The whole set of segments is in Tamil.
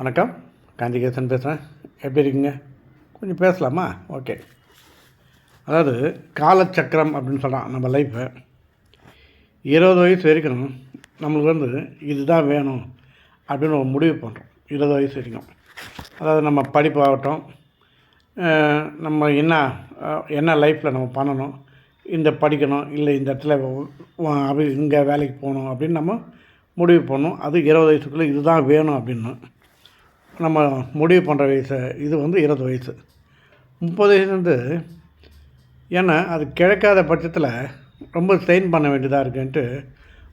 வணக்கம். காந்திகேசன் பேசுகிறேன் எப்படி இருக்கீங்க? கொஞ்சம் பேசலாமா? ஓகே. அதாவது காலச்சக்கரம் அப்படின்னு சொல்கிறான் நம்ம லைஃப்பை இருபது வயசு வரைக்கும் நம்மளுக்கு வந்து இதுதான் வேணும் அப்படின்னு ஒரு முடிவு பண்ணுறோம் இருபது வயசு வரைக்கும். அதாவது நம்ம படிப்பாகட்டும் நம்ம என்ன என்ன லைஃப்பில் நம்ம பண்ணணும் இந்த படிக்கணும் இல்லை இந்த இடத்துல அப்படி இங்கே வேலைக்கு போகணும் அப்படின்னு நம்ம முடிவு பண்ணணும் அது இருபது வயசுக்குள்ளே இதுதான் வேணும் அப்படின்னு. நம்ம முடிவு பண்ணுற வயசு இது வந்து இருபது வயசு. முப்பது வயசுலேருந்து ஏன்னா அது கிடைக்காத பட்சத்தில் ரொம்ப ஸ்ட்ரெயின் பண்ண வேண்டியதாக இருக்குன்ட்டு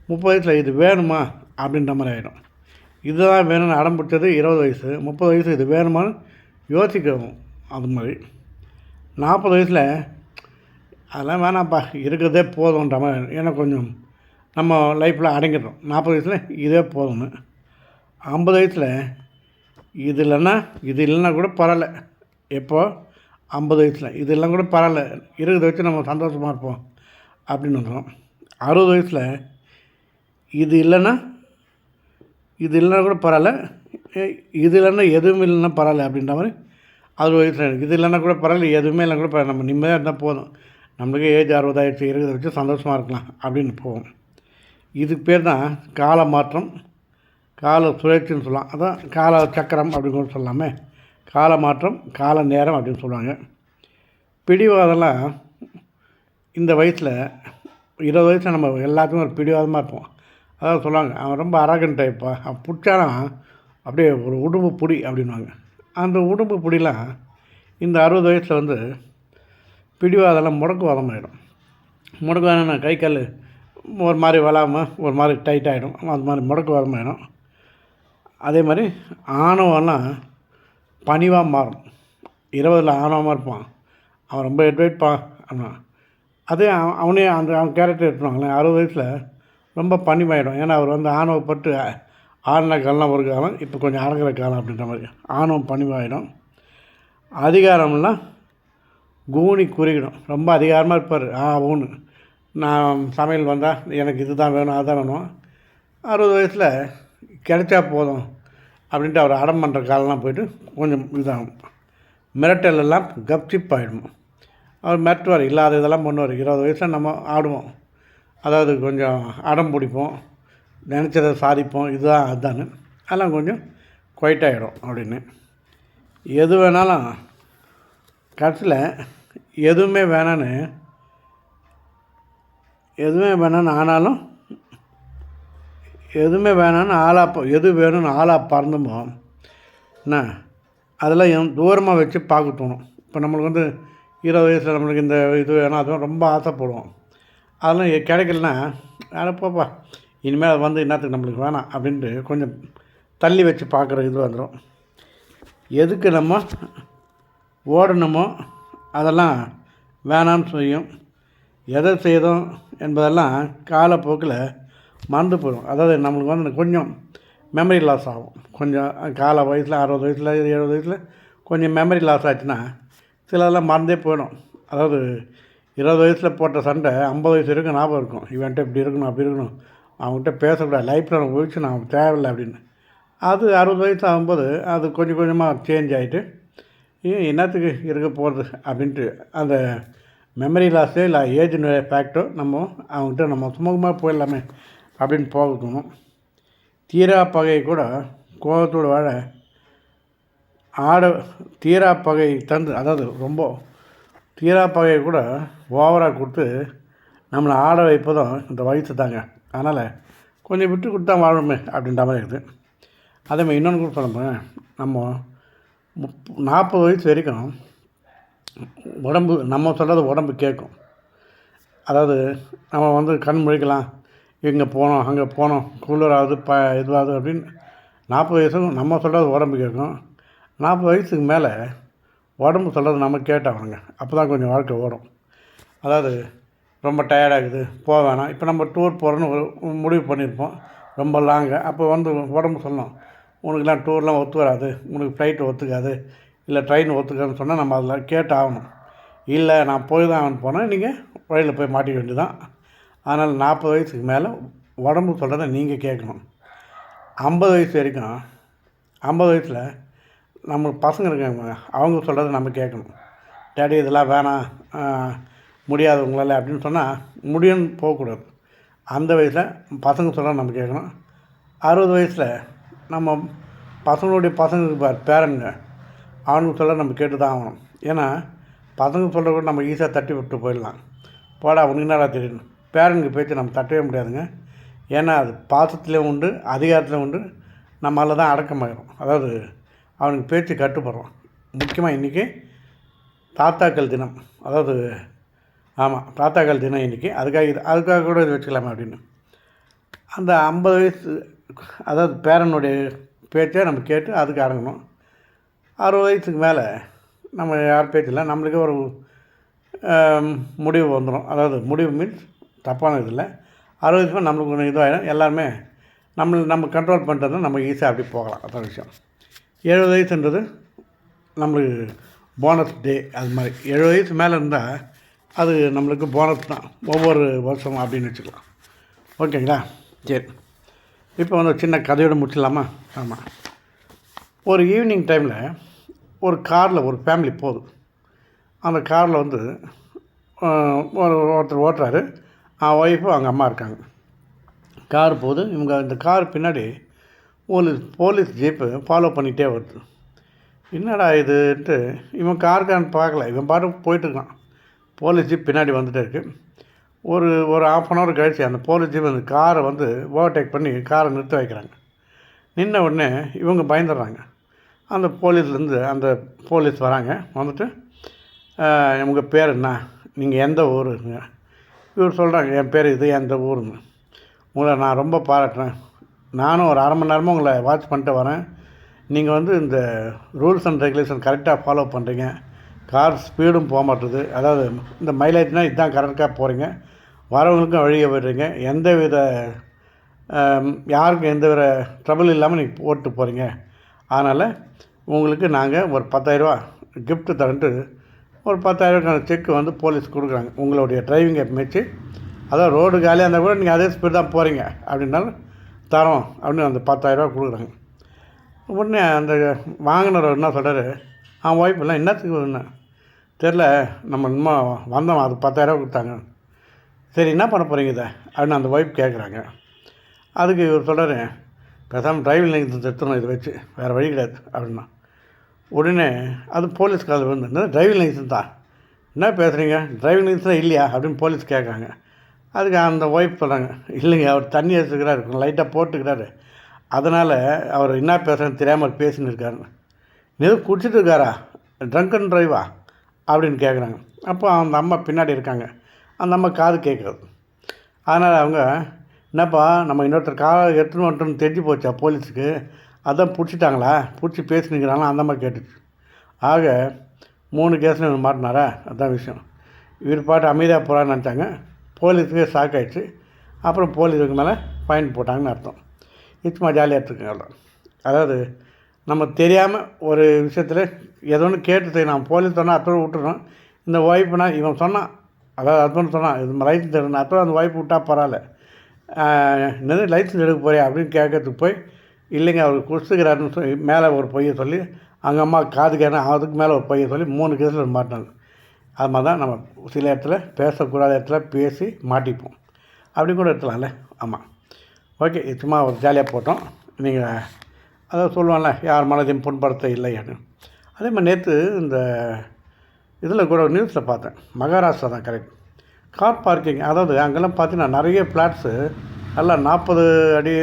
முப்பது வயசில் இது வேணுமா அப்படின்ற மாதிரி ஆகிடும் இதுதான் வேணும்னு அடம் பிடிச்சது இருபது வயசு முப்பது வயசு இது வேணுமான்னு யோசிக்கவும் அது மாதிரி. நாற்பது வயசில் அதெல்லாம் வேணாம்ப்பா இருக்கிறதே போதுன்ற மாதிரி ஏன்னா கொஞ்சம் நம்ம லைஃப்பில் அடங்கிடுறோம். நாற்பது வயசில் இதே போதும்னு. ஐம்பது வயசில் இது இல்லைன்னா இது இல்லைன்னா கூட பரவாயில்ல. எப்போது ஐம்பது வயசில். இது இல்லைனா கூட பரவாயில்ல. இருபது வச்சு நம்ம சந்தோஷமாக இருப்போம். அப்படின்னு வந்துடும் அறுபது வயசில் இது இல்லைன்னா இது இல்லைன்னா கூட பரவாயில்ல. ஏ- இது இல்லைன்னா எதுவும் இல்லைன்னா பரவாயில்ல அப்படின்ற மாதிரி அறுபது வயசில் இது இல்லைன்னா கூட பரவாயில்ல எதுவுமே இல்லை கூட நம்ம நிம்மதியாக இருந்தால் போதும். நம்மளுக்கு ஏஜ் அறுபதாயிரத்து இருபது வச்சு சந்தோஷமாக இருக்கலாம் அப்படின்னு போவோம். இதுக்கு பேர் தான் கால மாற்றம் கால சுழற்சின்னு சொல்லலாம். அதான் கால சக்கரம் அப்படின்னு கூட சொல்லலாமே. கால மாற்றம் கால நேரம் அப்படின்னு சொல்லுவாங்க. பிடிவாதம்லாம் இந்த வயசில் இருபது வயசில் நம்ம எல்லாத்துக்கும் ஒரு பிடிவாதமாக இருப்போம். அதாவது சொல்லுவாங்க. அவன் ரொம்ப அரகன் டைப்பா அவன் பிடிச்சானா அப்படியே ஒரு உடும்பு புடி அப்படின்வாங்க அந்த உடும்பு புடிலாம் இந்த அறுபது வயசில் வந்து பிடிவாதெல்லாம் முடக்குவாதம் ஆகிடும் முடக்குவாதம்னா கை கால் ஒரு மாதிரி வளாமல் ஒரு மாதிரி டைட் ஆகிடும் அது மாதிரி முடக்குவாதம் ஆகிடும் அதே மாதிரி ஆணவம்லாம் பணிவாக மாறும். இருபதில் ஆணவமாக இருப்பான். அவன் ரொம்ப எட்வைட்பான் அப்படின்னா அதே அவன் அவனே அந்த அவன் கேரக்டர் எடுத்துவாங்களே அறுபது வயசில் ரொம்ப பணிவாயிடும். ஏன்னா அவர் வந்து ஆணவப்பட்டு ஆடின காலம் ஒரு காலம் இப்போ கொஞ்சம் அடங்குற காலம் அப்படின்ற மாதிரி. ஆணவம் பணிவாயிடும். அதிகாரம்லாம் கூனி குறுகிடும். ரொம்ப அதிகாரமாக இருப்பார். ஆ ஊன்னு நான் சமையல் வந்தால் எனக்கு இது தான் வேணும் அதுதான் வேணும். அறுபது வயசில் கிடைச்சா போதும் அப்படின்ட்டு அவர் அடம் பண்ணுற காலெலாம் போயிட்டு கொஞ்சம் இதாகும். மிரட்டல் எல்லாம் கப்சிப் ஆகிடும் அவர் மிரட்டுவார் இல்லாத இதெல்லாம் பண்ணுவார். இருபது வயசில் நம்ம ஆடுவோம். அதாவது கொஞ்சம் அடம் பிடிப்போம் நினச்சதை சாதிப்போம் இதுதான் அதுதான்னு. அதெல்லாம் கொஞ்சம் குவைட்டாகிடும் அப்படின்னு. எது வேணாலும் கடைசியில் எதுவுமே வேணான்னு எதுவுமே வேணான்னு ஆனாலும் எதுவுமே வேணான்னு ஆளாக எது வேணும்னு ஆளாக பறந்துமோ என்ன அதெல்லாம் என் தூரமாக வச்சு பார்க்க தோணும். இப்போ நம்மளுக்கு வந்து இருபது வயசில் நம்மளுக்கு இந்த இது வேணும் அதுவும் ரொம்ப ஆசைப்படுவோம். அதெல்லாம் கிடைக்கலன்னா அதை போப்பா இனிமேல் அது வந்து என்னத்துக்கு நம்மளுக்கு வேணாம் அப்படின்ட்டு கொஞ்சம் தள்ளி வச்சு பார்க்குற இது வந்துடும் எதுக்கு நம்ம ஓடணுமோ அதெல்லாம் வேணாம்னு செய்யும் எதை செய்தோம் என்பதெல்லாம் காலப்போக்கில் மறந்து போயிடும். அதாவது நம்மளுக்கு வந்து கொஞ்சம் மெமரி லாஸ் ஆகும். கொஞ்சம் கால வயசில் அறுபது வயசில் எழுபது வயசில் கொஞ்சம் மெமரி லாஸ் ஆச்சுன்னா சிலதெல்லாம் மறந்தே போயிடும். அதாவது இருபது வயசில் போட்ட சண்டை ஐம்பது வயசு வரைக்கும் ஞாபகம் இருக்கும். இவன்ட்ட இப்படி இருக்கணும் அப்படி இருக்கணும். அவன்கிட்ட பேசக்கூடாது. லைஃப்பில் நம்ம ஒழிச்சு நான் தேவையில்லை அப்படின்னு. அது அறுபது வயசு ஆகும்போது அது கொஞ்சம் கொஞ்சமாக சேஞ்ச் ஆகிட்டு ஏன் என்னத்துக்கு இருக்க போகிறது அப்படின்ட்டு அந்த மெமரி லாஸே இல்லை ஏஜ் ஃபேக்டோ நம்ம அவங்ககிட்ட நம்ம சுமூகமாக போயிடலாமே. அப்படின்னு போகணும் தீரா பகை கூட கோபத்தோடு வாழ ஆட தீரா பகை தந்து அதாவது ரொம்ப தீரா பகையை கூட ஓவராக கொடுத்து நம்மளை ஆட வைப்பதும் இந்த வயிற்று தாங்க. அதனால் கொஞ்சம் விட்டு கொடுத்தா வாழணுமே அப்படின்ற மாதிரி இருக்குது. அதே மாதிரி இன்னொன்று கூட சொல்ல நம்ம முப் நாற்பது வயசு வரைக்கும் உடம்பு நம்ம சொல்கிறது உடம்பு கேட்கும். அதாவது நம்ம வந்து கண் முழிக்கலாம். இங்கே போனோம் அங்கே போனோம் குளிராகுது ப இதுவாகுது அப்படின்னு நாற்பது வயசுக்கும் நம்ம சொல்கிறது உடம்பு கேட்கும். நாற்பது வயசுக்கு மேலே உடம்பு சொல்கிறது நம்ம கேட்டாகணுங்க அப்போ தான் கொஞ்சம் வாழ்க்கை ஓடும். அதாவது ரொம்ப டயர்டாகுது போக வேணாம். இப்போ நம்ம டூர் போகிறோன்னு ஒரு முடிவு பண்ணியிருப்போம். ரொம்ப லாங்கு அப்போ வந்து உடம்பு சொல்லணும் உனக்குலாம் டூர்லாம் ஒத்து வராது. உனக்கு ஃப்ளைட் ஒத்துக்காது. இல்லை ட்ரெயின் ஒத்துக்காதுன்னு சொன்னால் நம்ம அதில் கேட்டு ஆகணும் இல்லை நான் போய் தான் ஆகணும் போனால் நீங்கள் வழியில் போய் மாட்டிக்க வேண்டியதான் அதனால் நாற்பது வயசுக்கு மேலே உடம்பு சொல்கிறத நீங்கள் கேட்கணும். ஐம்பது வயசு வரைக்கும் ஐம்பது வயசில் நம்ம பசங்க இருக்காங்க அவங்க சொல்கிறத நம்ம கேட்கணும். டேடி இதெல்லாம் வேணாம் முடியாது உங்களால் அப்படின்னு சொன்னால் முடியும்னு போகக்கூடாது. அந்த வயசில் பசங்க சொல்கிறத நம்ம கேட்கணும். அறுபது வயசில் நம்ம பசங்களுடைய பசங்களுக்கு பார் பேரனுங்க அவனுக்கு சொல்ல நம்ம கேட்டு தான் ஆகணும். ஏன்னா பசங்க சொல்கிற கூட நம்ம ஈஸியாக தட்டி விட்டு போயிடலாம். போடா உனக்கு என்னடா தெரியும்? பேரனுக்கு பேச்சு நம்ம தட்டவே முடியாதுங்க. ஏன்னா அது பாசத்துலேயும் உண்டு அதிகாரத்துலேயும் உண்டு. நம்மளால் தான் அடக்கமாயிரும். அதாவது அவனுக்கு பேச்சு கட்டுப்படுறோம். முக்கியமாக இன்றைக்கி தாத்தாக்கள் தினம். அதாவது ஆமாம் தாத்தாக்கள் தினம் இன்றைக்கி அதுக்காக இது அதுக்காக கூட இது வச்சுக்கலாமா அப்படின்னு. அந்த ஐம்பது வயசு அதாவது பேரனுடைய பேச்சை நம்ம கேட்டு அதுக்கு அடங்கணும். அறுபது வயசுக்கு மேலே நம்ம யார் பேச்சில்லை நம்மளுக்கே ஒரு முடிவு வந்துடும் அதாவது முடிவு மீன்ஸ் தப்பான இது இல்லை அறுபது வயசு நம்மளுக்கு ஒன்று இதுவாகிடும் எல்லாருமே நம்ம நம்ம கண்ட்ரோல் பண்ணுறது நம்ம ஈஸியாக அப்படி போகலாம். அதான் விஷயம். எழுபது வயசுன்றது நம்மளுக்கு போனஸ் டே அது மாதிரி. எழுபது வயசு மேலே இருந்தால் அது நம்மளுக்கு போனஸ் தான். ஒவ்வொரு வருஷம் அப்படின்னு வச்சுக்கலாம். ஓகேங்களா? சரி. இப்போ வந்து சின்ன கதையோடு முடிச்சிடலாமா? ஆமாம் ஒரு ஈவினிங் டைமில் ஒரு காரில் ஒரு ஃபேமிலி போகுது. அந்த காரில் வந்து ஒரு ஒருத்தர் ஓட்டுறாரு. ஒய்ஃபு அவங்க அம்மா இருக்காங்க. கார் போது இவங்க இந்த கார் பின்னாடி போலீஸ் போலீஸ் ஜீப்பு ஃபாலோ பண்ணிகிட்டே வருது. என்னடா இதுன்ட்டு இவன் காருக்கான்னு பார்க்கல. இவன் பாட்டு போயிட்டுருக்கான் போலீஸ் ஜீப் பின்னாடி வந்துட்டே இருக்கு. ஒரு ஒரு ஆஃப் அன் ஹவர் கழிச்சு அந்த போலீஸ் ஜீப் அந்த காரை வந்து ஓவர்டேக் பண்ணி காரை நிறுத்த வைக்கிறாங்க. நின்ன உடனே இவங்க பயந்துடுறாங்க. அந்த போலீஸ்லேருந்து அந்த போலீஸ் வராங்க. வந்துட்டு இவங்க பேர் என்ன? நீங்கள் எந்த ஊருங்க? இவர் சொல்கிறாங்க என் பேர் இது எந்த ஊர்னு உங்களை நான் ரொம்ப பாராட்டுறேன். நானும் ஒரு அரை மணி நேரமாக உங்களை வாட்ச் பண்ணிட்டு வரேன். நீங்கள் வந்து இந்த ரூல்ஸ் அண்ட் ரெகுலேஷன் கரெக்டாக ஃபாலோ பண்ணுறீங்க கார் ஸ்பீடும் போக மாட்டுது. அதாவது இந்த மைலேஜ்னால் இதுதான் கரெக்டாக போகிறீங்க வரவங்களுக்கும் வழியை விடுறீங்க. எந்த வித யாருக்கும் எந்த வித ட்ரபிள் இல்லாமல் நீங்கள் போட்டு போகிறீங்க அதனால் உங்களுக்கு நாங்கள் ஒரு பத்தாயிரரூவா கிஃப்ட்டு தரன்ட்டு ஒரு பத்தாயிரரூவாக்கான செக் வந்து போலீஸ் கொடுக்குறாங்க. உங்களுடைய டிரைவிங்கை மெச்சு அதான் ரோடு காலியாக இருந்தால் கூட நீங்கள் அதே ஸ்பீட் தான் போகிறீங்க அப்படின்னாலும் தரோம் அப்படின்னு அந்த பத்தாயிரரூவா கொடுக்குறாங்க. உடனே அந்த வாங்கினவர் என்ன சொல்கிறாரு அவன் ஒய்ஃப் எல்லாம் என்னத்துக்கு என்ன? தெரில நம்ம இன்னும் வந்தோம். அது பத்தாயிரரூவா கொடுத்தாங்க. சரி என்ன பண்ண போகிறீங்க இதை? அப்படின்னு அந்த ஒய்ஃப் கேட்குறாங்க அதுக்கு இவர் சொல்கிறாரு பேசாமல் டிரைவிங் லைசன்ஸ் எடுத்துடணும் இதை வச்சு. வேறு வழி கிடையாது. அப்படின்னா உடனே அது போலீஸ் கால் வந்து என்ன டிரைவிங் லைசன்ஸ் தான் என்ன பேசுகிறீங்க டிரைவிங் லைசன்ஸ் இல்லையா? அப்படின்னு போலீஸ் கேட்குறாங்க அதுக்கு அந்த ஒய்ஃப் சொல்கிறாங்க இல்லைங்க அவர் தண்ணி எடுத்துக்கிறாரு லைட்டாக போட்டுக்கிறாரு. அதனால் அவர் என்ன பேசுகிறேன்னு தெரியாமல் பேசின்னு இருக்காருன்னு எதுவும் குடிச்சிட்டு இருக்காரா? ட்ரங்க் அண்ட் ட்ரைவா அப்படின்னு கேட்குறாங்க. அப்போ அந்த அம்மா பின்னாடி இருக்காங்க. அந்த அம்மா காது கேட்குறது அதனால் அவங்க என்னப்பா நம்ம இன்னொருத்தர் காரை எடுத்துன்னு வந்துட்டோம்னு தெரிஞ்சு போச்சா போலீஸுக்கு? அதான் பிடிச்சிட்டாங்களா? பிடிச்சி பேசினுக்கிறாங்களா? அந்த மாதிரி கேட்டுச்சு. ஆக மூணு கேஸில் இவர் மாட்டினாரா? அதான் விஷயம். இவர் பாட்டு அமைதியாக போகிறான்னு நினச்சாங்க. போலீஸுக்கு ஷாக் ஆயிடுச்சு. அப்புறம் போலீஸுக்கு மேலே ஃபைன் போட்டாங்கன்னு அர்த்தம். சும்மா ஜாலியாக எடுத்துக்கோங்க அதாவது நம்ம தெரியாமல் ஒரு விஷயத்தில் ஏதோ ஒன்று கேட்டு செய்யணும் போலீஸ் சொன்னால் அத்தோடு விட்டுறோம் இந்த ஒய்ஃப்னா இவன் சொன்னான் அதாவது ஹஸ்பண்ட் சொன்னான் இது லைசன்ஸ் எடுக்கணும். அத்தோடு அந்த ஒய்ஃப் விட்டால் பரவாயில்ல. என்னது லைசன்ஸ் எடுக்க போறியா அப்படின்னு கேட்கறதுக்கு போய் இல்லைங்க அவர் குடிச்சுக்கிறாருன்னு சொல்லி மேலே ஒரு பொய்யை சொல்லி அவங்க அம்மா காது அதுக்கு மேலே ஒரு பொய்யை சொல்லி மூணு கேஸில் மாட்டினாங்க அது மாதிரி தான் நம்ம சில இடத்துல பேசக்கூடாத இடத்துல பேசி மாட்டிப்போம். அப்படி கூட எடுத்துலாம்ல ஆமாம். ஓகே இது சும்மா ஒரு ஜாலியாக போட்டோம். நீங்கள் அதை சொல்லுவாங்கல்ல யார் மனதையும் புண்படுத்த இல்லையான்னு அதே மாதிரி நேற்று இந்த இதில் கூட நியூஸில் பார்த்தேன். மகாராஷ்டிரா தான் கரெக்ட் கார் பார்க்கிங் அதாவது அங்கெல்லாம் பார்த்தீங்கன்னா நிறைய ஃப்ளாட்ஸு நல்லா நாற்பது அடி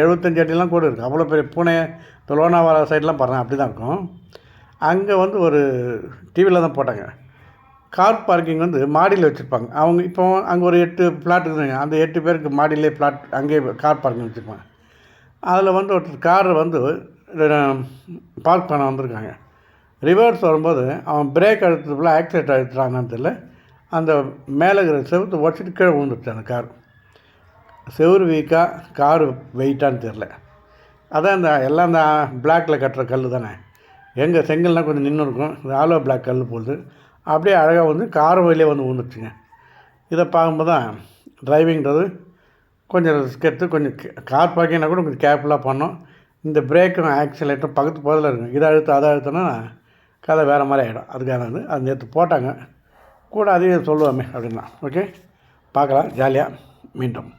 எழுபத்தஞ்சு அடிலாம் கூட இருக்குது அவ்வளோ பெரிய பூனே இந்த லோனாவாலா சைட்லாம் பாருங்கள் அப்படி தான் இருக்கும். அங்கே வந்து ஒரு டிவியில் தான் போட்டாங்க. கார் பார்க்கிங் வந்து மாடியில் வச்சுருப்பாங்க. அவங்க இப்போ அங்கே ஒரு எட்டு பிளாட் இருக்குதுங்க அந்த எட்டு பேருக்கு மாடியிலே பிளாட் அங்கேயே கார் பார்க்கிங் வச்சுருப்பாங்க. அதில் வந்து ஒருத்தர் கார் வந்து பார்க் பண்ண வந்திருக்காங்க. ரிவர்ஸ் வரும்போது அவன் பிரேக் அழுத்ததுக்குள்ள ஆக்சிடென்ட் அழுத்துறாங்கன்னு தெரியல. அந்த மேலே இருக்கிற செவுத்து உடச்சிட்டு கீழே விழுந்துருச்சு அந்த கார் செவுரு வீக்காக கார் வெயிட்டான்னு தெரில அதான் இந்த எல்லாம் இந்த பிளாக்கில் கட்டுற கல் தானே. எங்கள் செங்கல்னால் கொஞ்சம் நின்று இருக்கும். இந்த ஆலோ பிளாக் கல் போகுது. அப்படியே அழகாக வந்து கார் வழியே வந்து விழுந்துருச்சுங்க இதை பார்க்கும்போது தான் டிரைவிங்கிறது கொஞ்சம் ரிஸ்க் எடுத்து கொஞ்சம் கார் பார்க்கிங்னா கூட கொஞ்சம் கேர்ஃபுல்லாக பண்ணோம் இந்த பிரேக்கும் ஆக்சிலேட்டரும் பக்கத்து பக்கத்தில் இருக்கும். இதை அழுத்த அதை அழுத்தினா கதை வேறு மாதிரி ஆகிடும் அதுக்காக வந்து அது நேற்று போட்டாங்க. கூட அதையும் சொல்லுவோமே அப்படின்னா. ஓகே பார்க்கலாம். ஜாலியாக மீண்டும்.